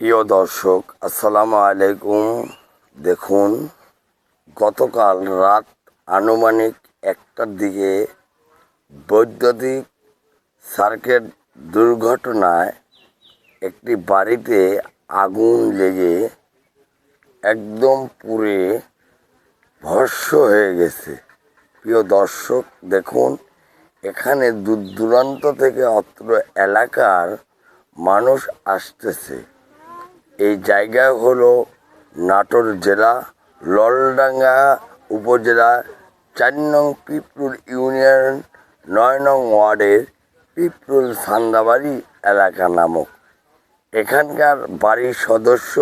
প্রিয় দর্শক, আসসালামু আলাইকুম। দেখুন, গতকাল রাত আনুমানিক একটার দিকে বৈদ্যুতিক সার্কিট দুর্ঘটনায় একটি বাড়িতে আগুন লেগে একদম পুড়ে ভস্য হয়ে গেছে। প্রিয় দর্শক, দেখুন, এখানে দূর দূরান্ত থেকে অত্র এলাকার মানুষ আসতেছে। এই জায়গা হলো নাটোর জেলা, ললডাঙ্গা উপজেলা, চার নং পিপরুল ইউনিয়ন, নয় নং ওয়ার্ডের পিপরুল সান্দাবাড়ি এলাকা নামক। এখানকার বাড়ির সদস্য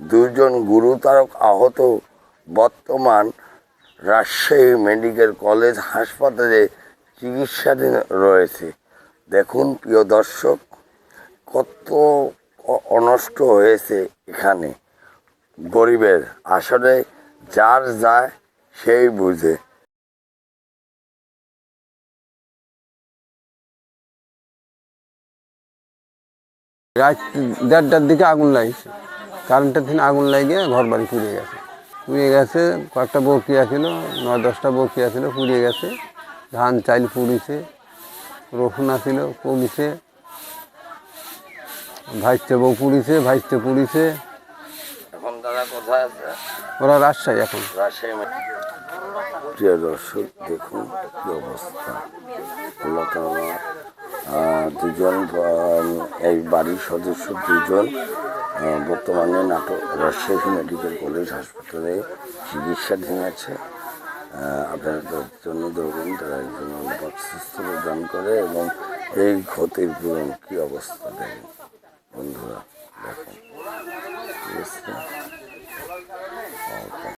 দুজন গুরুতর আহত। বর্তমান রাজশাহী মেডিকেল কলেজ হাসপাতালে চিকিৎসাধীন রয়েছে। দেখুন প্রিয় দর্শক, কত অনষ্ট হয়েছে এখানে। গরিবের আসলে যার যায়, সেই বুঝে। রাত দেড়টার দিকে আগুন লাগছে কারেন্টের দিন আগুন লাগিয়ে ঘর বাড়ি পুড়িয়ে গেছে। পুড়িয়ে গেছে, কয়েকটা বরকিয়া ছিল নয় দশটা বরকিয়া ছিল পুড়িয়ে গেছে। ধান চাইল পুড়িছে, রসুন ছিল পুড়িছে ভাইস্তে বউ পুড়িছে ভাইতে পুড়িছে। এখন দাদা কোথায় আছে? ওরা রাজশাহী এখন। রাজশাহী প্রিয় দর্শক দেখুন কি অবস্থা। আল্লাহ তাআলা, দুজন এই বাড়ির সদস্য দুজন বর্তমানে নাটক রাজশাহী মেডিকেল কলেজ হাসপাতালে চিকিৎসাধীন আছে। আপনারা তাদের জন্য ধরুন তারা একজন সুস্থ প্রদান করে এবং এই ক্ষতির পূরণ কী অবস্থা দেখেন। বন্ধুরা দেখুন